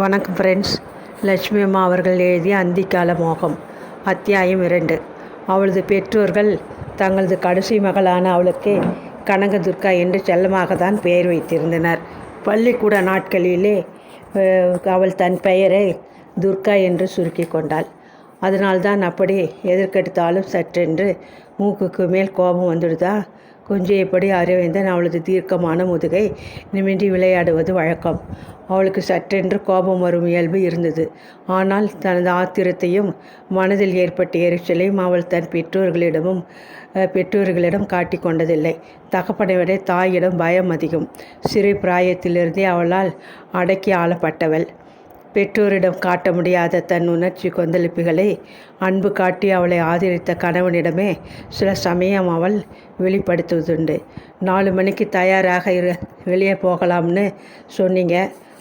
வணக்கம் ஃப்ரெண்ட்ஸ் லட்சுமி அம்மா அவர்கள் எழுதிய அந்திக்கால மோகம் அத்தியாயம் இரண்டு. அவளது பெற்றோர்கள் தங்களது கடைசி மகளான அவளுக்கு கனக துர்கா என்று செல்லமாக தான் பெயர் வைத்திருந்தனர். பள்ளிக்கூட நாட்களிலே அவள் தன் பெயரை துர்கா என்று சுருக்கி கொண்டாள். அதனால்தான் அப்படி எதற்கெடுத்தாலும் சற்றென்று மூக்குக்கு மேல் கோபம் வந்துடுதா? குஞ்சையைப்படி அரவிந்தன் அவளது தீர்க்கமான முதுகை நிமிண்டி விளையாடுவது வழக்கம். அவளுக்கு சற்றென்று கோபம் வரும் இயல்பு இருந்தது. ஆனால் தனது ஆத்திரத்தையும் மனதில் ஏற்பட்ட எரிச்சலையும் அவள் தன் பெற்றோர்களிடமும் பெற்றோர்களிடம் காட்டி கொண்டதில்லை. தகப்பனை விட தாயிடம் பயம் அதிகம். சிறு பிராயத்திலிருந்தே அவளால் அடக்கி ஆளப்பட்டவள். பெற்றோரிடம் காட்ட முடியாத தன் உணர்ச்சி கொந்தளிப்புகளை அன்பு காட்டி அவளை ஆதரித்த கணவனிடமே சில சமயம் அவள் வெளிப்படுத்துவதுண்டு. நாலு மணிக்கு தயாராக இரு வெளியே போகலாம்னு சொன்னீங்க.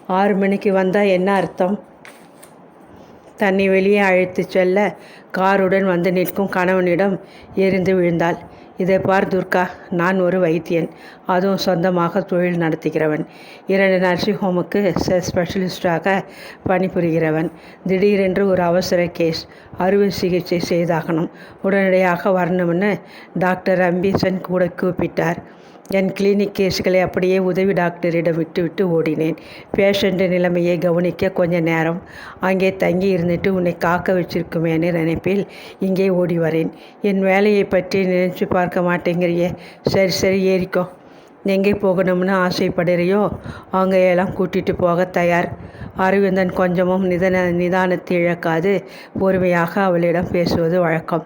ஆறு மணிக்கு வந்தால் என்ன அர்த்தம்? தன்னை வெளியே அழைத்து செல்ல காருடன் வந்து நிற்கும் கணவனிடம் எரிந்து விழுந்தாள். இதை பார் துர்கா நான் ஒரு வைத்தியன். அதுவும் சொந்தமாக தொழில் நடத்துகிறவன். இரண்டு நர்சிங் ஹோமுக்கு ஸ்பெஷலிஸ்டாக பணிபுரிகிறவன். திடீரென்று ஒரு அவசர கேஸ் அறுவை சிகிச்சை செய்தாகணும். உடனடியாக வரணும்னு டாக்டர் அம்பீசன் கூட கூப்பிட்டார். என் கிளினிக் கேஸ்களை அப்படியே உதவி டாக்டரிடம் விட்டுவிட்டு ஓடினேன். பேஷண்ட் நிலைமையை கவனிக்க கொஞ்ச நேரம். அங்கே தங்கி இருந்துட்டு உன்னை காக்க வச்சிருக்குமேன்னு நினைப்பில் இங்கே ஓடி வரேன். என் வேலையை பற்றி நினைச்சு பார்க்க மாட்டேங்கிறியே. சரி சரி ஏறிக்கோ. எங்கே போகணும்னு ஆசைப்படுறியோ அங்கே எல்லாம் கூட்டிகிட்டு போக தயார். அரவிந்தன் கொஞ்சமும் நிதன நிதானத்தை இழக்காது. பொறுமையாக அவளிடம் பேசுவது வழக்கம்.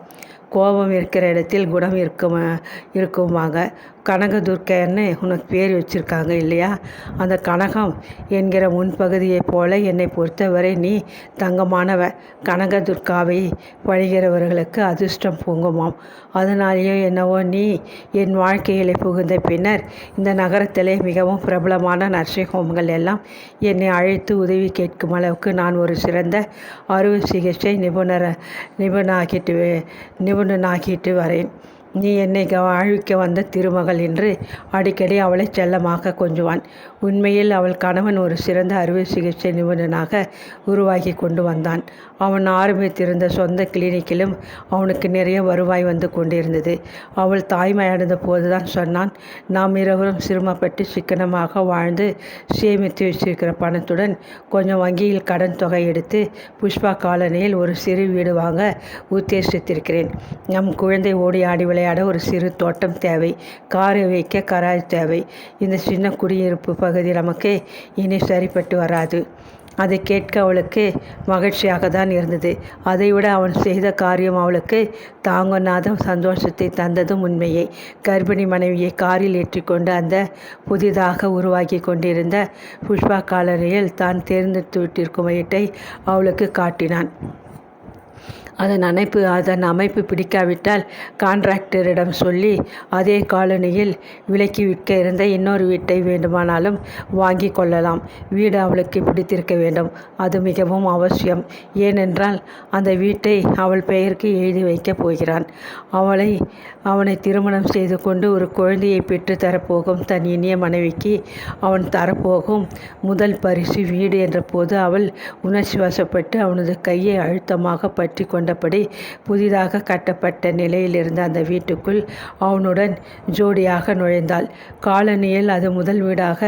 கோபம் இருக்கிற இடத்தில் குணம் இருக்கும் இருக்குமாக கனகதுர்க்கைன்னு உனக்கு பேர் வச்சுருக்காங்க இல்லையா? அந்த கனகம் என்கிற முன்பகுதியைப் போல என்னை பொறுத்தவரை நீ தங்கமானவ. கனகதுர்காவை பழிகிறவர்களுக்கு அதிர்ஷ்டம் பொங்குமாம். அதனாலேயோ என்னவோ நீ என் வாழ்க்கையில் புகுந்த பின்னர் இந்த நகரத்திலே மிகவும் பிரபலமான நர்சிங் எல்லாம் என்னை அழைத்து உதவி கேட்கும் அளவுக்கு நான் ஒரு சிறந்த அறுவை சிகிச்சை நிபுணர் நிபுணாகிட்டு நிபுணனாகிட்டு வரேன். நீ என்னை வாழ்விக்க வந்த திருமகள் என்று அடிக்கடி அவளை செல்லமாக கொஞ்சுவான். உண்மையில் அவள் கணவன் ஒரு சிறந்த அறுவை சிகிச்சை நிபுணனாக உருவாகி கொண்டு வந்தான். அவன் ஆரம்பித்திருந்த சொந்த கிளினிக்கிலும் அவனுக்கு நிறைய வருவாய் வந்து கொண்டிருந்தது. அவள் தாய்மையடைந்த போதுதான் சொன்னான். நாம் இருவரும் சிரமப்பட்டு சிக்கனமாக வாழ்ந்து சேமித்து வச்சிருக்கிற பணத்துடன் கொஞ்சம் வங்கியில் கடன் தொகை எடுத்து புஷ்பா காலனியில் ஒரு சிறு வீடு வாங்க உத்தேசித்திருக்கிறேன். நம் குழந்தை ஓடி ஆடி விளையாட ஒரு சிறு தோட்டம் தேவை. காரை வைக்க கராய் தேவை. இந்த சின்ன குடியிருப்பு பகுதி நமக்கு இனி சரிப்பட்டு வராது. அதை கேட்க அவளுக்கு மகிழ்ச்சியாக தான் இருந்தது. அதைவிட அவன் செய்த காரியம் அவளுக்கு தாங்கொண்ணாத சந்தோஷத்தை தந்ததும் உண்மையை. கர்ப்பிணி மனைவியை காரில் ஏற்றிக்கொண்டு அந்த புதிதாக உருவாக்கி கொண்டிருந்த புஷ்பா காலனியில் தான் தேர்ந்தெடுத்து விட்டிருக்கும் வீட்டை அவளுக்கு காட்டினான். அதன் அமைப்பு அதன் அமைப்பு பிடிக்காவிட்டால் கான்ட்ராக்டரிடம் சொல்லி அதே காலனியில் விலைக்கு விற்க இருந்த இன்னொரு வீட்டை வேண்டுமானாலும் வாங்கி கொள்ளலாம். வீடு அவளுக்கு பிடித்திருக்க வேண்டும். அது மிகவும் அவசியம். ஏனென்றால் அந்த வீட்டை அவள் பெயருக்கு எழுதி வைக்கப் போகிறான். அவளை அவனை திருமணம் செய்து கொண்டு ஒரு குழந்தையை பெற்று தரப்போகும் தன் இனிய மனைவிக்கு அவன் தரப்போகும் முதல் பரிசு வீடு என்ற போது அவள் உணர்ச்சி வசப்பட்டு அவனது கையை அழுத்தமாக பற்றி கொண்டு கொண்டபடி புதிதாக கட்டப்பட்ட நிலையில் இருந்த அந்த வீட்டுக்குள் அவனுடன் ஜோடியாக நுழைந்தாள். காலனியில் அது முதல் வீடாக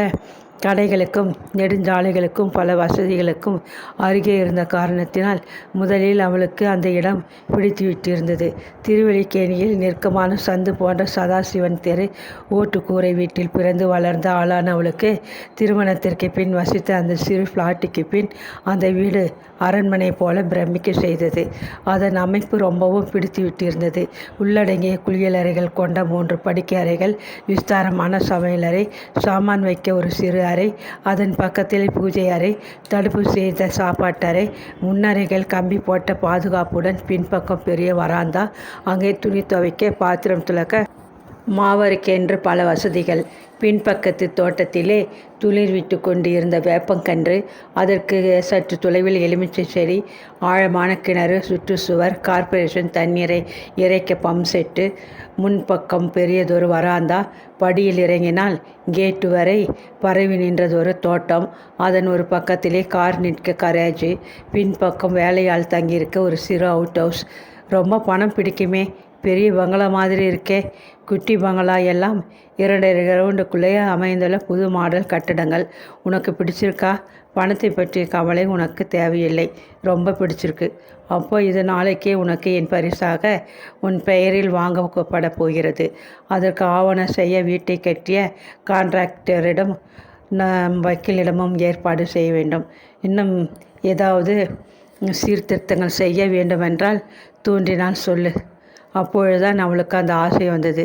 கடைகளுக்கும் நெடுஞ்சாலைகளுக்கும் பல வசதிகளுக்கும் அருகே இருந்த காரணத்தினால் முதலில் அவளுக்கு அந்த இடம் பிடித்து விட்டிருந்தது திருவல்லிக்கேணியில் நெருக்கமான சந்து போன்ற சதாசிவன் தெரு ஓட்டுக்கூரை வீட்டில் பிறந்து வளர்ந்த ஆளான அவளுக்கு திருமணத்திற்கு பின் வசித்த அந்த சிறு ஃப்ளாட்டுக்கு பின் அந்த வீடு அரண்மனை போல பிரமிக்க செய்தது. அதன் அமைப்பு ரொம்பவும் பிடித்து விட்டிருந்தது உள்ளடங்கிய குளியலறைகள் கொண்ட மூன்று படுக்கை அறைகள் விஸ்தாரமான சமையலறை சாமான் வைக்க ஒரு சிறு அறை அதன் பக்கத்தில் பூஜை அறை தடுப்பு செய்த சாப்பாட்டறை முன்னறைகள் கம்பி போட்ட பாதுகாப்புடன் பின்பக்கம் பெரிய வராந்தா அங்கே துணி துவைக்க பாத்திரம் துலக்க மாவருக்கென்று பல வசதிகள். பின்பக்கத்து தோட்டத்திலே துளிர்விட்டு கொண்டு இருந்த வேப்பங்கன்று அதற்கு சற்று தொலைவில் எலுமிச்சை செடி ஆழமான கிணறு சுற்றுச்சுவர் கார்ப்பரேஷன் தண்ணீரை இறைக்க பம்ப் செட்டு முன்பக்கம் பெரியதொரு வராந்தா படியில் இறங்கினால் கேட்டு வரை பரவி நின்றதொரு தோட்டம் அதன் ஒரு பக்கத்திலே கார் நிற்க கரேஜ் பின்பக்கம் வேலையாள் தங்கியிருக்க ஒரு சிறு அவுட் ஹவுஸ் ரொம்ப பணம் பிடிக்குமே பெரிய பங்களா மாதிரி இருக்கே. குட்டி பங்களா எல்லாம் இரண்டரை கிரவுண்டுக்குள்ளேயே அமைந்துள்ள புது மாடல் கட்டடங்கள். உனக்கு பிடிச்சிருக்கா? பணத்தை பற்றிய கவலை உனக்கு தேவையில்லை. ரொம்ப பிடிச்சிருக்கு. அப்போ இது நாளைக்கே உனக்கு என் பரிசாக உன் பெயரில் வாங்கப்பட போகிறது. அதற்கு ஆவணம் செய்ய வீட்டை கட்டிய கான்ட்ராக்டரிடம் நம் வக்கீலிடமும் ஏற்பாடு செய்ய வேண்டும். இன்னும் ஏதாவது சீர்திருத்தங்கள் செய்ய வேண்டுமென்றால் தூண்டினால் சொல்லு. அப்பொழுதுதான் அவளுக்கு அந்த ஆசை வந்தது.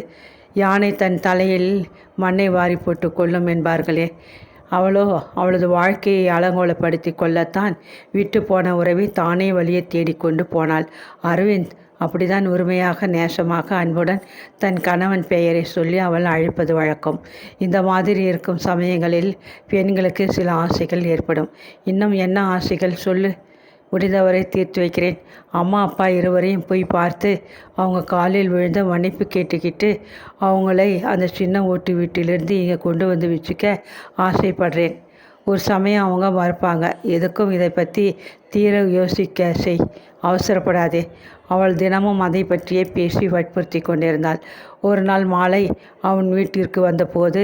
யானை தன் தலையில் மண்ணை வாரி போட்டு கொள்ளும் என்பார்களே. அவளோ அவளது வாழ்க்கையை அலங்கோலப்படுத்தி கொள்ளத்தான் விட்டு போன உறவை தானே வழியை தேடிக்கொண்டு போனாள். அரவிந்த் அப்படிதான் உரிமையாக நேசமாக அன்புடன் தன் கணவன் பெயரை சொல்லி அவள் அழைப்பது வழக்கம். இந்த மாதிரி இருக்கும் சமயங்களில் பெண்களுக்கு சில ஆசைகள் ஏற்படும். இன்னும் என்ன ஆசைகள்? சொல்லு. முடிந்தவரை தீர்த்து வைக்கிறேன். அம்மா அப்பா இருவரையும் போய் பார்த்து அவங்க காலில் விழுந்த மன்னிப்பு கேட்டுக்கிட்டு அவங்களை அந்த சின்ன ஓட்டு வீட்டிலிருந்து இங்கே கொண்டு வந்து வச்சுக்க ஆசைப்படுறேன். ஒரு சமயம் அவங்க மறுப்பாங்க எதுக்கும் இதை பற்றி தீர யோசிக்க செய் அவசரப்படாதே. அவள் தினமும் அதை பற்றியே பேசி வற்புறுத்தி கொண்டிருந்தாள். ஒரு நாள் மாலை அவன் வீட்டிற்கு வந்தபோது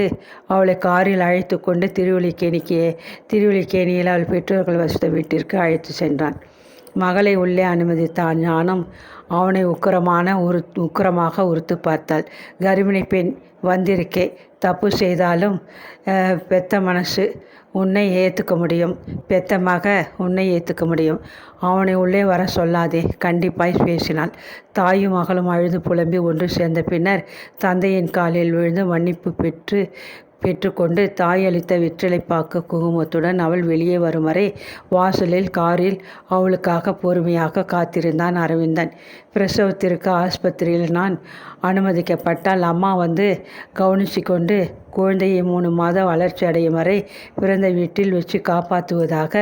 அவளை காரில் அழைத்து கொண்டு திருவள்ளிக்கேணிக்கு திருவள்ளிக்கேணியில் அவள் பெற்றோர்கள் வசித்த வீட்டிற்கு அழைத்து சென்றான். மகளை உள்ளே அனுமதித்தான். ஞானம் அவனை உக்கரமான உரு உக்கரமாக உறுத்து பார்த்தாள். கர்ப்பிணி பெண் வந்திருக்கே. தப்பு செய்தாலும் பெத்த மனசு உன்னை ஏற்றுக்க முடியும். பெத்த மக உன்னை ஏற்றுக்க முடியும். அவனை உள்ளே வர சொல்லாதே. கண்டிப்பாய் பேசினாள் தாயும் மகளும் அழுது புலம்பி ஒன்று சேர்ந்த பின்னர் தந்தையின் காலில் விழுந்து மன்னிப்பு பெற்று பெற்றுக்கொண்டு தாய் அளித்த வெற்றிலைப்பாக்கு குங்குமத்துடன் அவள் வெளியே வரும் வரை வாசலில் காரில் அவளுக்காக பொறுமையாக காத்திருந்தான் அரவிந்தன். பிரசவத்திற்கு ஆஸ்பத்திரியில் நான் அனுமதிக்கப்பட்டால் அம்மா வந்து கவனித்து கொண்டு குழந்தையை மூணு மாதம் வளர்ச்சி அடையும் வரை பிறந்த வீட்டில் வச்சு காப்பாற்றுவதாக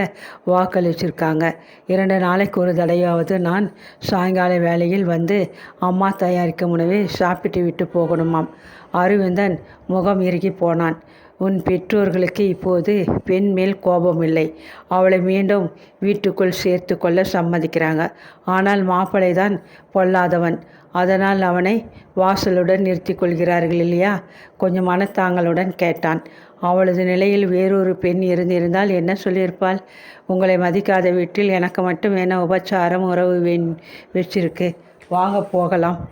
வாக்களிச்சிருக்காங்க. இரண்டு நாளைக்கு ஒரு தடையாவது நான் சாயங்கால வேளையில் வந்து அம்மா தயாரிக்கும் உணவை சாப்பிட்டு விட்டு போகணுமாம். அரவிந்தன் முகம் இறுகி போனான். உன் பெற்றோர்களுக்கு இப்போது பெண் மேல் கோபம் இல்லை அவளை மீண்டும் வீட்டுக்குள் சேர்த்து கொள்ள சம்மதிக்கிறாங்க. ஆனால் மாப்பிளை தான் பொல்லாதவன். அதனால் அவனை வாசலுடன் நிறுத்தி கொள்கிறார்கள் இல்லையா? கொஞ்சம் மனத்தாங்களுடன் கேட்டான். அவளது நிலையில் வேறொரு பெண் இருந்திருந்தால் என்ன சொல்லியிருப்பாள்? உங்களை மதிக்காத வீட்டில் எனக்கு மட்டும் என்ன உபச்சாரம் உறவு வேண் வச்சிருக்கு. வாங்க போகலாம்.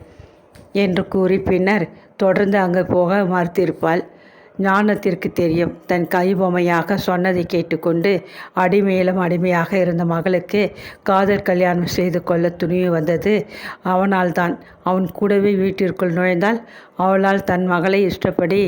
என்று கூறி பின்னர் தொடர்ந்து அங்கே போக மறுத்திருப்பாள். ஞானத்திற்கு தெரியும். தன் கைபொம்மையாக சொன்னதை கேட்டுக்கொண்டு அடிமையிலும் அடிமையாக இருந்த மகளுக்கு காதல் கல்யாணம் செய்து கொள்ள துணிவு வந்தது. அவனால் தான் அவன் கூடவே வீட்டிற்குள் நுழைந்தால் அவளால் தன் மகளை இஷ்டப்படி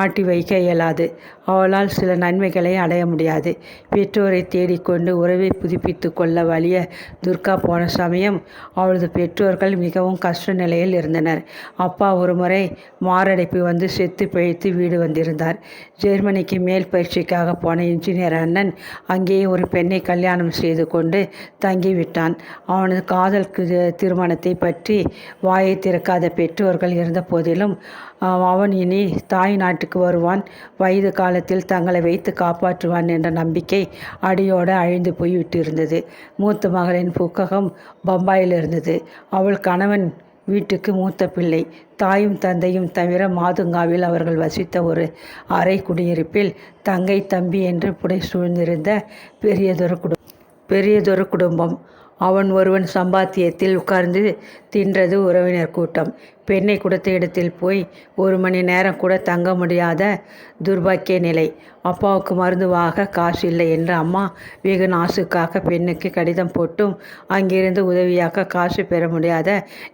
ஆட்டி வைக்க இயலாது. அவளால் சில நன்மைகளை அடைய முடியாது. பெற்றோரை தேடிக்கொண்டு உறவை புதுப்பித்து கொள்ள வழிய துர்கா போன சமயம் அவளது பெற்றோர்கள் மிகவும் கஷ்ட நிலையில் இருந்தனர். அப்பா ஒருமுறை மாரடைப்பு வந்து செத்து பிழைத்து வீடு வந்திருந்தார். ஜெர்மனிக்கு மேல் பயிற்சிக்காக போன இன்ஜினியர் அண்ணன் அங்கேயே ஒரு பெண்ணை கல்யாணம் செய்து கொண்டு தங்கிவிட்டான். அவனது காதல் திருமணத்தை பற்றி வாய் திறக்காத பெற்றோர்கள் இருந்த போதிலும் அவன் இனி தாய் நாட்டுக்கு வருவான். வயது காலத்தில் தங்களை வைத்து காப்பாற்றுவான் என்ற நம்பிக்கை அடியோடு அழிந்து போய்விட்டிருந்தது. மூத்த மகளின் புக்ககம் பம்பாயில் இருந்தது. அவள் கணவன் வீட்டுக்கு மூத்த பிள்ளை. தாயும் தந்தையும் தவிர மாதுங்காவில் அவர்கள் வசித்த ஒரு அறை குடியிருப்பில் தங்கை தம்பி என்று புடை சூழ்ந்திருந்த பெரியதொரு குடும் பெரியதொரு குடும்பம். அவன் ஒருவன் சம்பாத்தியத்தில் உட்கார்ந்து தின்றது உறவினர் கூட்டம். பெண்ணை கொடுத்த இடத்தில் போய் ஒரு மணி நேரம் கூட தங்க முடியாத துர்பாக்கிய நிலை. அப்பாவுக்கு மருந்து வாங்க காசு இல்லை என்று அம்மா வெகு நாசுக்காக பெண்ணுக்கு கடிதம் போட்டும் அங்கிருந்து உதவியாக காசு பெற முடியாத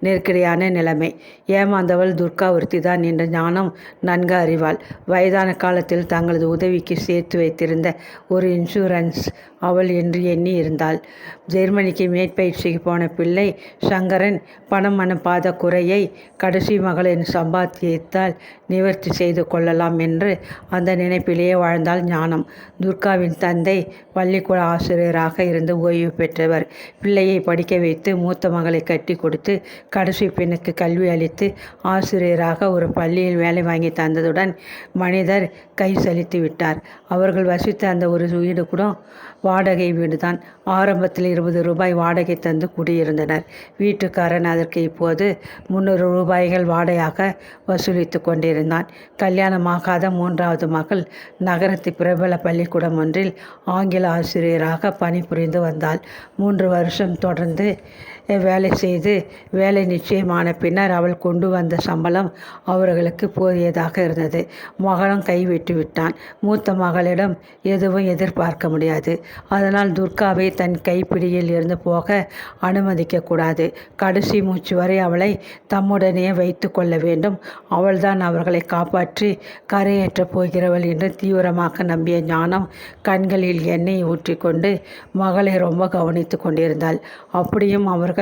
நெருக்கடியான நிலைமை. ஏமாந்தவள் துர்கா ஒருத்தி தான் என்ற ஞானம் நன்கு அறிவாள். வயதான காலத்தில் தங்களது உதவிக்கு சேர்த்து வைத்திருந்த ஒரு இன்சூரன்ஸ் அவள் என்று எண்ணி இருந்தாள். ஜெர்மனிக்கு மேற்பயிற்சிக்கு போன பிள்ளை சங்கரன் பணம் அனுப்பாத குறையை கடைசி மகளின் சம்பாத்தியத்தால் நிவர்த்தி செய்து கொள்ளலாம் என்று அந்த நினைப்பிலேயே வாழ்ந்தால் ஞானம். துர்காவின் தந்தை பள்ளிக்கூட ஆசிரியராக இருந்து ஓய்வு பெற்றவர். பிள்ளையை படிக்க வைத்து மூத்த மகளை கட்டி கொடுத்து கடைசி பெண்ணுக்கு கல்வி அளித்து ஆசிரியராக ஒரு பள்ளியில் வேலை வாங்கி தந்ததுடன் மனிதர் கை சலித்து விட்டார். அவர்கள் வசித்த அந்த ஒரு வீடு கூட வாடகை வீடுதான். ஆரம்பத்தில் இருபது ரூபாய் வாடகை தந்து குடியிருந்தனர். வீட்டுக்காரன் அதற்கு இப்போது முந்நூறு ரூபாய்கள் வாடகையாக வசூலித்து கொண்டிருந்தான். கல்யாணமாகாத மூன்றாவது மகள் நகரத்து பிரபல பள்ளிக்கூடம் ஒன்றில் ஆங்கில ஆசிரியராக பணிபுரிந்து வந்தாள். மூன்று வருஷம் தொடர்ந்து வேலை செய்து வேலை நிச்சயமான பின்னர் அவள் கொண்டு வந்த சம்பளம் அவர்களுக்கு போதியதாக இருந்தது. மகளும் கைவிட்டு விட்டான். மூத்த மகளிடம் எதுவும் எதிர்பார்க்க முடியாது. அதனால் துர்காவை தன் கைப்பிடியில் இருந்து போக அனுமதிக்கக்கூடாது கடைசி மூச்சு வரை அவளை தம்முடனே வைத்து கொள்ள வேண்டும். அவள்தான் அவர்களை காப்பாற்றி கரையேற்றப் போகிறவள் என்று தீவிரமாக நம்பிய ஞானம் கண்களில் எண்ணெய் ஊற்றிக்கொண்டு மகளை ரொம்ப கவனித்து கொண்டிருந்தாள். அப்படியும் அவர்கள்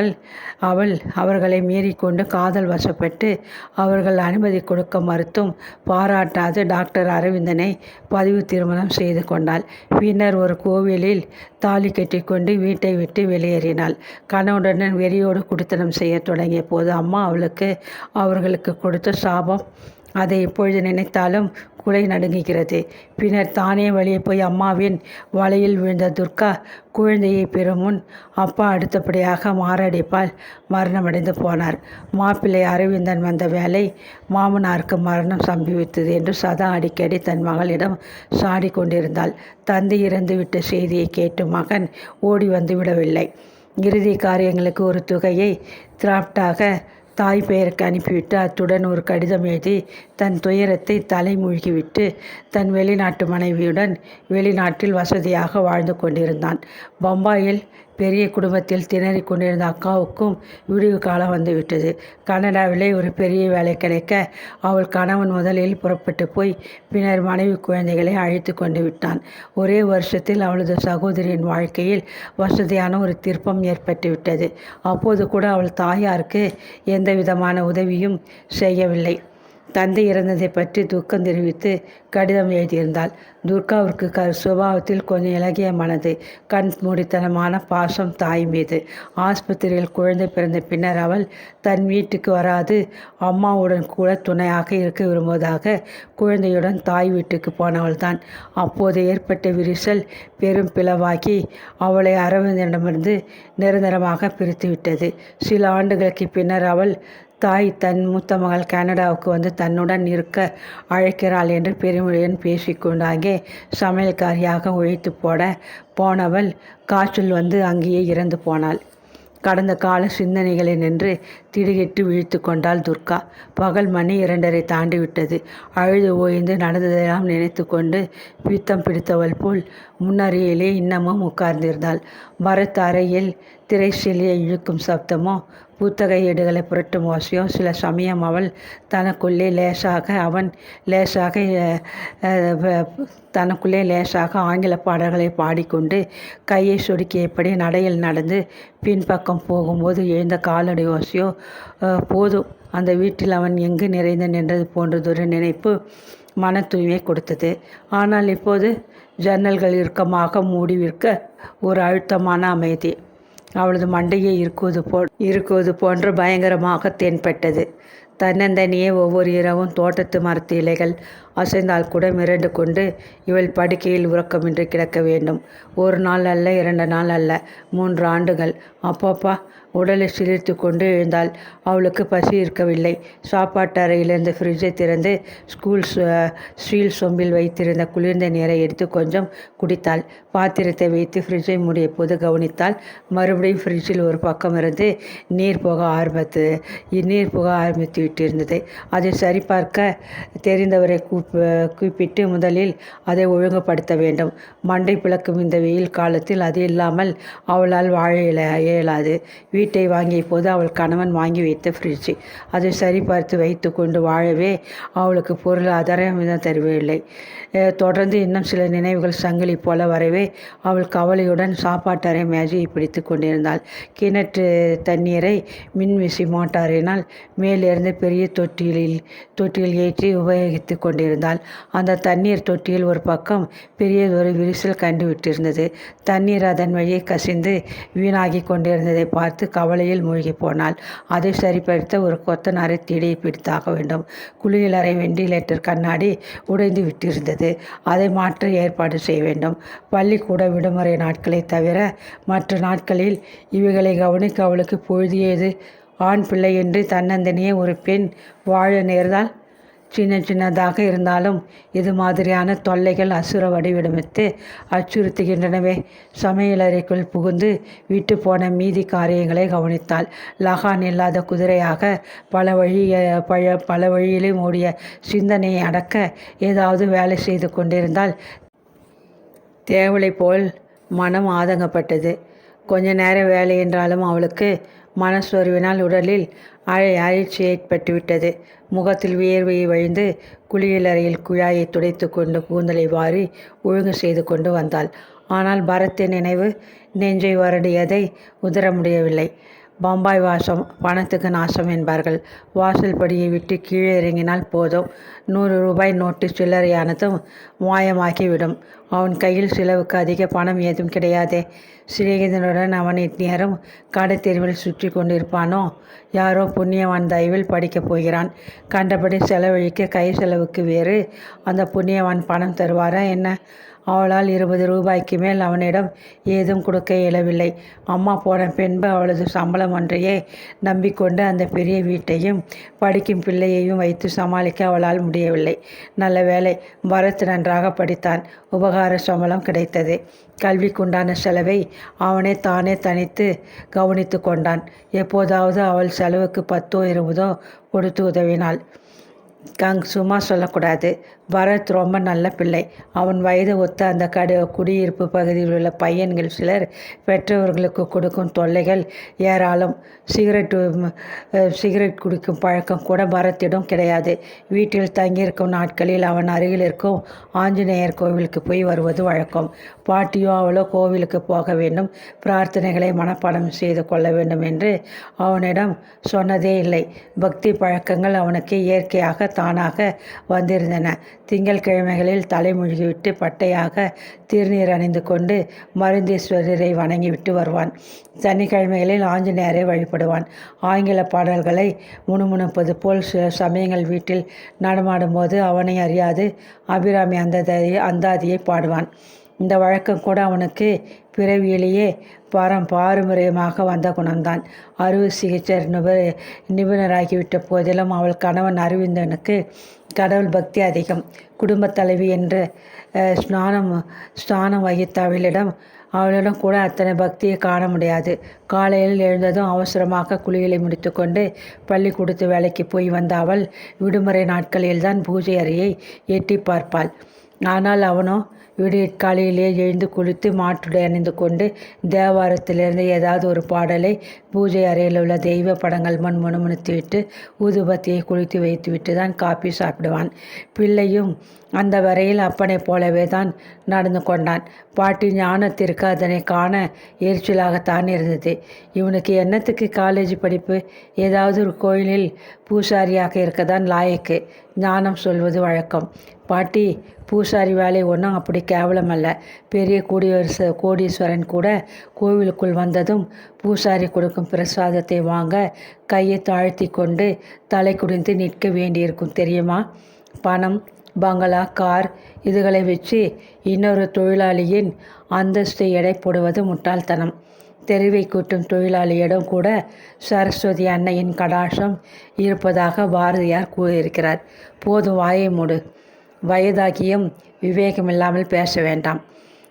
அவள் அவர்களை மீறிக்கொண்டு காதல் வசப்பட்டு அவர்கள் அனுமதி கொடுக்க மறுத்தும் பாராட்டாது டாக்டர் அரவிந்தனை பதிவு திருமணம் செய்து கொண்டாள். பின்னர் ஒரு கோவிலில் தாலி கட்டிக்கொண்டு வீட்டை விட்டு வெளியேறினாள். கணவனுடன் வெறியோடு குடித்தனம் செய்ய தொடங்கிய போது அம்மா அவளுக்கு அவர்களுக்கு கொடுத்த சாபம் அதை இப்பொழுது நினைத்தாலும் குலை நடுங்குகிறது. பின்னர் தானே வழியே போய் அம்மாவின் வலையில் விழுந்த துர்கா குழந்தையை பெறும் முன் அப்பா அடுத்தபடியாக மாரடைப்பால் மரணமடைந்து போனார். மாப்பிள்ளை அரவிந்தன் வந்த வேலை மாமனாருக்கு மரணம் சம்பவித்தது என்று சதா அடிக்கடி தன் மகளிடம் சாடி கொண்டிருந்தாள் தந்தை இறந்துவிட்ட செய்தியை கேட்டு மகன் ஓடி வந்து விடவில்லை. இறுதி காரியங்களுக்கு ஒரு தொகையை திராப்டாக தாய் பெயருக்கு அனுப்பிவிட்டு அத்துடன் ஒரு கடிதம் எழுதி தன் துயரத்தை தலைமூழ்கிவிட்டு தன் வெளிநாட்டு மனைவியுடன் வெளிநாட்டில் வசதியாக வாழ்ந்து கொண்டிருந்தான். பம்பாயில் பெரிய குடும்பத்தில் திணறிக் கொண்டிருந்த அக்காவுக்கும் விடிவு காலம் வந்துவிட்டது. கனடாவிலே ஒரு பெரிய வேலை கிடைக்க அவள் கணவன் முதலில் புறப்பட்டு போய் பின்னர் மனைவி குழந்தைகளை அழைத்து கொண்டு விட்டான். ஒரே வருஷத்தில் அவளது சகோதரியின் வாழ்க்கையில் வசதியான ஒரு திருப்பம் ஏற்பட்டுவிட்டது. அப்போது கூட அவள் தாயாருக்கு எந்த விதமான உதவியும் செய்யவில்லை. தந்தை இறந்ததை பற்றி துக்கம் தெரிவித்து கடிதம் எழுதியிருந்தாள். துர்காவிற்கு க சுபாவத்தில் கொஞ்சம் இலகிய மனது கண் மூடித்தனமான பாசம் தாய் மீது. ஆஸ்பத்திரியில் குழந்தை பிறந்த பின்னர் அவள் தன் வீட்டுக்கு வராது அம்மாவுடன் கூட துணையாக இருக்க விரும்புவதாக குழந்தையுடன் தாய் வீட்டுக்கு போனவள்தான். அப்போது ஏற்பட்ட விரிசல் பெரும் பிளவாகி அவளை அரவிந்தனிடமிருந்து நிரந்தரமாக பிரித்துவிட்டது. சில ஆண்டுகளுக்கு பின்னர் அவள் தாய் தன் மூத்த மகள் கனடாவுக்கு வந்து தன்னுடன் இருக்க அழைக்கிறாள் என்று பெருமொழியுடன் பேசிக்கொண்டு சமையல்காரியாக உழைத்து போட போனவள் காய்ச்சல் வந்து அங்கேயே இறந்து போனாள். கடந்த கால சிந்தனைகளை நின்று திடுகிட்டு விழித்து கொண்டாள் துர்கா. பகல் மணி இரண்டரை தாண்டி விட்டது. அழுது ஓய்ந்து நடந்ததெல்லாம் நினைத்து கொண்டு பித்தம் பிடித்தவள் போல் முன்னறியிலே இன்னமும் உட்கார்ந்திருந்தாள். மரத்தறையில் திரைசிலையை இழுக்கும் சப்தமோ புத்தக ஏடுகளை புரட்டும் ஓசையோ சில சமயம் அவள் தனக்குள்ளே லேசாக அவன் லேசாக தனக்குள்ளே லேசாக ஆங்கில பாடல்களை பாடிக்கொண்டு கையை சுருக்கியபடி நடையில் நடந்து பின்பக்கம் போகும்போது எழுந்த காலடி ஓசையோ போதும். அந்த வீட்டில் அவன் எங்கு நிறைந்து நின்றது போன்றதொரு நினைப்பு மன தூய்மை கொடுத்தது. ஆனால் இப்போது ஜன்னல்கள் இறுக்கமாக மூடி விற்க ஒரு அழுத்தமான அமைதி. அவளது மண்டையை இருக்குவது போ இருக்குவது போன்று பயங்கரமாக தென்பட்டது. தன்னந்தனியே ஒவ்வொரு இரவும் தோட்டத்து மரத்து இலைகள் அசைந்தால் கூட மிரண்டு கொண்டு இவள் படுக்கையில் உறக்கமின்றி கிடக்க வேண்டும். ஒரு நாள் அல்ல இரண்டு நாள் அல்ல மூன்று ஆண்டுகள் அப்பப்பா உடலை சிரித்து கொண்டு எழுந்தாள். அவளுக்கு பசி இருக்கவில்லை. சாப்பாட்டு அறையிலிருந்து ஃப்ரிட்ஜை திறந்து ஸ்கூல் ஸ்டீல் சொம்பில் வைத்திருந்த குளிர்ந்த நீரை எடுத்து கொஞ்சம் குடித்தாள். பாத்திரத்தை வைத்து ஃப்ரிட்ஜை மூடிய போது கவனித்தால் மறுபடியும் ஃப்ரிட்ஜில் ஒரு பக்கம் இருந்து நீர் போக ஆரம்பித்து நீர் போக ஆரம்பித்து விட்டிருந்தது. அதை சரிபார்க்க தெரிந்தவரை கூப் கூப்பிட்டு முதலில் அதை ஒழுங்குபடுத்த வேண்டும். மண்டை பிளக்கும் இந்த வெயில் காலத்தில் அது இல்லாமல் அவளால் வாழ இயலாது. வீட்டை வாங்கிய போது அவள் கணவன் வாங்கி வைத்த ஃப்ரிட்ஜ் அதை சரிபார்த்து வைத்து கொண்டு வாழவே அவளுக்கு பொருளாதாரம் தருவதில்லை தொடர்ந்து இன்னும் சில நினைவுகள் சங்கிலி போல வரவே அவள் கவலையுடன் சாப்பாட்டறை மேஜையை பிடித்து கொண்டிருந்தாள். கிணற்று தண்ணீரை மின்விசி மோட்டாரினால் மேலிருந்து பெரிய தொட்டியில் தொட்டியில் ஏற்றி உபயோகித்து கொண்டிருந்தாள். அந்த தண்ணீர் தொட்டியில் ஒரு பக்கம் பெரியதொரு விரிசல் கண்டுவிட்டிருந்தது தண்ணீர் அதன் வழியே கசிந்து வீணாகி கொண்டிருந்ததை பார்த்து கவலையில் மூழ்கி போனாள். அதை சரிப்படுத்த ஒரு கொத்தனாரை தேடி பிடித்தாக வேண்டும். குளியலறை வெண்டிலேட்டர் கண்ணாடி உடைந்து விட்டிருந்தது. அதை மாற்ற ஏற்பாடு செய்ய வேண்டும். பள்ளிக்கூட விடுமுறை நாட்களை தவிர மற்ற நாட்களில் இவைகளை கவனிக்க அவளுக்கு பொழுதியது ஆண் பிள்ளை என்று தன்னந்தனியே ஒரு பெண் வாழ நேர்ந்தால் சின்ன சின்னதாக இருந்தாலும் இது மாதிரியான தொல்லைகள் அசுர வடிவெடுத்து அச்சுறுத்துகின்றனவே. சமையலறைக்குள் புகுந்து விட்டு போன மீதி காரியங்களை கவனித்தாள். லகான் இல்லாத குதிரையாக பல வழி பழ பல வழியிலும் ஓடிய சிந்தனையை அடக்க ஏதாவது வேலை செய்து கொண்டிருந்தால் தேவலை போல் மனம் ஆதங்கப்பட்டது. கொஞ்ச நேர வேலை என்றாலும் அவளுக்கு மனசோர்வினால் உடலில் அழை அழற்சி ஏற்பட்டுவிட்டது. முகத்தில் வியர்வையை வழிந்து குளியலறையில் குழாயை துடைத்து கொண்டு கூந்தலை வாரி ஒழுங்கு செய்து கொண்டு வந்தாள். ஆனால் பரத்தின் நினைவு நெஞ்சை வருடியதை உதர முடியவில்லை. பம்பாய் வாசம் பணத்துக்கு நாசம் என்பார்கள். வாசல் படியை விட்டு கீழே இறங்கினால் போதும். நூறு ரூபாய் நோட்டு சில்லறையானதும் மாயமாகிவிடும். அவன் கையில் செலவுக்கு அதிக பணம் ஏதும் கிடையாதே. சிநேகிதனுடன் அவன் இந்நேரம் கடை தெருவில் சுற்றி கொண்டிருப்பானோ? யாரோ புண்ணியவான் தயவில் படிக்கப் போகிறான். கண்டபடி செலவழிக்க கை செலவுக்கு வேறு. அந்த புண்ணியவான் பணம் தருவாரா என்ன? அவளால் இருபது ரூபாய்க்கு மேல் அவனிடம் ஏதும் கொடுக்க இயலவில்லை. அம்மா போன பின்பு அவளது சம்பளம் ஒன்றையே நம்பிக்கொண்டு அந்த பெரிய வீட்டையும் படிக்கும் பிள்ளையையும் வைத்து சமாளிக்க அவளால் முடியவில்லை. நல்ல வேலை பரத் நன்றாக படித்தான். உபகார சம்பளம் கிடைத்தது. கல்விக்குண்டான செலவை அவனே தானே தனித்து கவனித்து கொண்டான். எப்போதாவது அவள் செலவுக்கு பத்தோ இருபதோ கொடுத்து உதவினாள். கங் சும்மா சொல்லக்கூடாது. பரத் ரொம்ப நல்ல பிள்ளை. அவன் வயது ஒத்த அந்த கடு குடியிருப்பு பகுதியில் உள்ள பையன்கள் சிலர் பெற்றவர்களுக்கு கொடுக்கும் தொல்லைகள் ஏராளம். சிகரெட் சிகரெட் குடிக்கும் பழக்கம் கூட பரத்திடம் கிடையாது. வீட்டில் தங்கியிருக்கும் நாட்களில் அவன் அருகில் இருக்கும் ஆஞ்சநேயர் கோவிலுக்கு போய் வருவது வழக்கம். பாட்டியோ அவளோ கோவிலுக்கு போக வேண்டும். பிரார்த்தனைகளை மனப்பாடம் செய்து கொள்ள வேண்டும் என்று அவனிடம் சொன்னதே இல்லை. பக்தி பழக்கங்கள் அவனுக்கு இயற்கையாக தானாக வந்திருந்தன. திங்கள்கிழமைகளில் தலைமொழிகிவிட்டு பட்டையாக திருநீர் அணிந்து கொண்டு மருந்தீஸ்வரரை வணங்கிவிட்டு வருவான். சனிக்கிழமைகளில் ஆஞ்சநேயரை வழிபடுவான். ஆங்கில பாடல்களை முணுமுணுப்பது போல் சில சமயங்கள் வீட்டில் நடமாடும்போது அவனை அறியாது. அபிராமி அந்த அந்தாதியை பாடுவான். இந்த வழக்கம் கூட அவனுக்கு பிறவியிலேயே பாரம் பாரம்பரியமாக வந்த குணம்தான். அறுவை சிகிச்சை நிபு நிபுணராகிவிட்ட போதிலும் அவள் கணவன் அரவிந்தனுக்கு கடவுள் பக்தி அதிகம். குடும்பத் தலைவி என்று ஸ்நானம் ஸ்நானம் வகித்த அவளிடம் அவளிடம் கூட அத்தனை பக்தியை காண முடியாது. காலையில் எழுந்ததும் அவசரமாக குளியலை முடித்துக்கொண்டு பள்ளிக்கூடத்து வேலைக்கு போய் வந்த அவள் விடுமுறை நாட்களில்தான் பூஜை அறையை எட்டி பார்ப்பாள். ஆனால் அவனோ விடியற்காலையிலே எழுந்து குளித்து மாற்றுடை அணிந்து கொண்டு தேவாரத்திலிருந்து ஏதாவது ஒரு பாடலை பூஜை அறையில் உள்ள தெய்வ படங்கள் முன் முணுமுணுத்துவிட்டு ஊதுபத்தியை குளித்து வைத்துவிட்டு தான் காப்பி சாப்பிடுவான். பிள்ளையும் அந்த வரையில் அப்பனை போலவே தான் நடந்து கொண்டான். பாட்டி ஞானத்திற்கு அதனை காண எரிச்சலாகத்தான் இருந்தது. இவனுக்கு என்னத்துக்கு காலேஜ் படிப்பு? ஏதாவது ஒரு கோயிலில் பூசாரியாக இருக்கதான் லாயக்கு. ஞானம் சொல்வது வழக்கம். பாட்டி பூசாரி வேலை ஒன்றும் அப்படி கேவலம் அல்ல. பெரிய கோடீஸ்வர கோடீஸ்வரன் கூட கோவிலுக்குள் வந்ததும் பூசாரி கொடுக்கும் பிரசாதத்தை வாங்க கையை தாழ்த்தி கொண்டு தலை குடிந்து நிற்க வேண்டியிருக்கும் தெரியுமா? பணம் பங்களா கார் இதுகளை வச்சு இன்னொரு தொழிலாளியின் அந்தஸ்தை எடை போடுவது முட்டாள்தனம். தெருவை கூட்டும் தொழிலாளியிடம் கூட சரஸ்வதி அன்னையின் கடாசம் இருப்பதாக பாரதியார் கூறியிருக்கிறார். போதும் வாயை மூடு. வயதாகியும் விவேகம் இல்லாமல் பேச வேண்டாம்.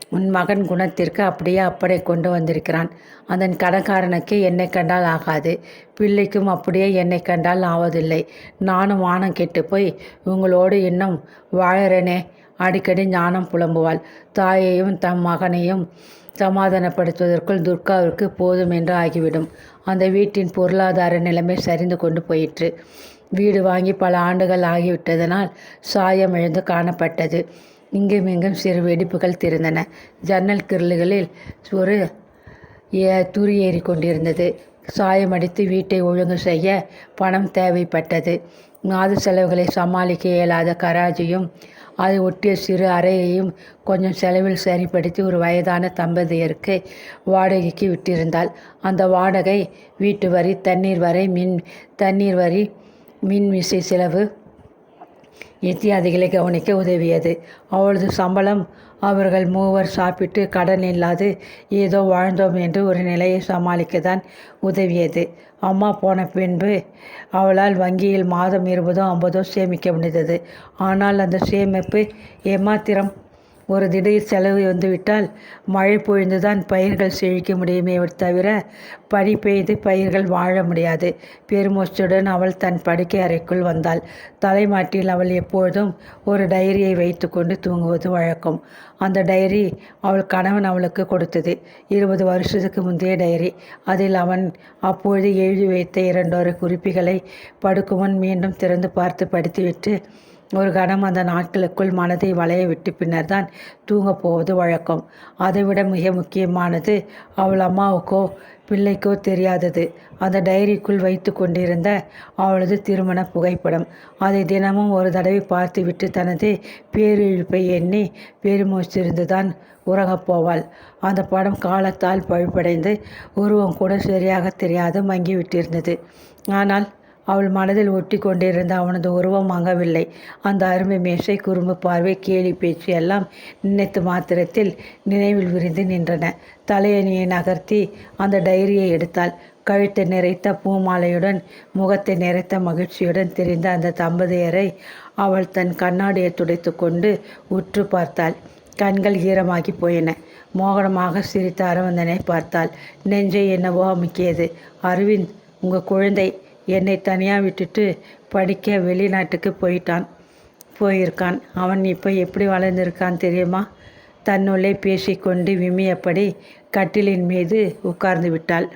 உன் மகன் குணத்திற்கு அப்படியே அப்படை கொண்டு வந்திருக்கிறான். அதன் கடன்காரனுக்கு என்னை கண்டால் ஆகாது. பிள்ளைக்கும் அப்படியே என்னை கண்டால் ஆவதில்லை. நானும் வானம் கெட்டு போய் உங்களோடு இன்னும் வாழறேனே. அடிக்கடி ஞானம் புலம்புவாள். தாயையும் தம் மகனையும் சமாதானப்படுத்துவதற்குள் துர்காவிற்கு போதும் என்று ஆகிவிடும். அந்த வீட்டின் பொருளாதார நிலைமை சரிந்து கொண்டு போயிற்று. வீடு வாங்கி பல ஆண்டுகள் ஆகிவிட்டதனால் சாயம் எழுந்து காணப்பட்டது. இங்கும் இங்கும் சிறு வெடிப்புகள் திறந்தன ஜன்னல் கிருள்களில் ஒரு ஏ- துரி ஏறி கொண்டிருந்தது. சாயமடித்து வீட்டை ஒழுங்கு செய்ய பணம் தேவைப்பட்டது. மாத செலவுகளை சமாளிக்க இயலாத கராஜியும் அதை ஒட்டிய சிறு அறையையும் கொஞ்சம் செலவில் சரிப்படுத்தி ஒரு வயதான தம்பதியருக்கு வாடகைக்கு விட்டிருந்தாள். அந்த வாடகை வீட்டு வரி தண்ணீர் வரை மின் தண்ணீர் வரி மின் விசை செலவு இத்தியாதிகளை கவனிக்க உதவியது. அவளது சம்பளம் அவர்கள் மூவர் சாப்பிட்டு கடன் இல்லாது ஏதோ வாழ்ந்தோம் என்று ஒரு நிலையை சமாளிக்கத்தான் உதவியது. அம்மா போன பின்பு அவளால் வங்கியில் மாதம் இருபதோ ஐம்பதோ சேமிக்க முடிந்தது. ஆனால் அந்த சேமிப்பு ஏமாத்திரம் ஒரு திடீர் செலவு வந்துவிட்டால் மழை பொழிந்துதான் பயிர்கள் செழிக்க முடியுமே தவிர பனி பெய்து பயிர்கள் வாழ முடியாது. பெருமூச்சுடன் அவள் தன் படுக்கை அறைக்குள் வந்தாள். தலைமாட்டில் அவள் எப்பொழுதும் ஒரு டைரியை வைத்துக்கொண்டு தூங்குவது வழக்கம். அந்த டைரி அவள் கணவன் அவளுக்கு கொடுத்தது. இருபது வருஷத்துக்கு முந்தைய டைரி. அதில் அவன் அப்பொழுது எழுதி வைத்த இரண்டொரு குறிப்புகளை படுக்குமுன் மீண்டும் திறந்து பார்த்து படித்துவிட்டு ஒரு கணம் அந்த நாட்களுக்குள் மனதை வளைய விட்டு பின்னர் தான் தூங்கப் போவது வழக்கம். அதைவிட மிக முக்கியமானது அவள் அம்மாவுக்கோ பிள்ளைக்கோ தெரியாதது. அந்த டைரிக்குள் வைத்து கொண்டிருந்த அவளது திருமண புகைப்படம். அதை தினமும் ஒரு தடவை பார்த்துவிட்டு தனது பேரிழிப்பை எண்ணி பெருமூச்சிருந்து தான் உறங்கப் போவாள். அந்த படம் காலத்தால் பழுப்படைந்து உருவம் கூட சரியாக தெரியாது மங்கிவிட்டிருந்தது. ஆனால் அவள் மனதில் ஒட்டி கொண்டிருந்த அவனது உருவம் மங்கவில்லை அந்த அருமை மேசை குறும்பு பார்வை கேலி பேச்சு எல்லாம் நினைத்து மாத்திரத்தில் நினைவில் விரிந்து நின்றன. தலையணியை நகர்த்தி அந்த டைரியை எடுத்தாள். கழுத்தை நிறைத்த பூமாலையுடன் முகத்தை நிறைத்த மகிழ்ச்சியுடன் தெரிந்த அந்த தம்பதியரை அவள் தன் கண்ணாடியை துடைத்து கொண்டு உற்று பார்த்தாள். கண்கள் ஈரமாகி போயின. மோகனமாக சிரித்த அரவிந்தனை பார்த்தாள். நெஞ்சை என்னவோ அமுக்கியது. அரவிந்த் உங்கள் குழந்தை என்னை தனியாக விட்டுட்டு படிக்க வெளிநாட்டுக்கு போயிட்டான் போயிருக்கான். அவன் இப்போ எப்படி வளர்ந்துருக்கான் தெரியுமா? தன்னுள்ளே பேசிக்கொண்டு விம்மியபடி கட்டிலின் மீது உட்கார்ந்து விட்டாள்.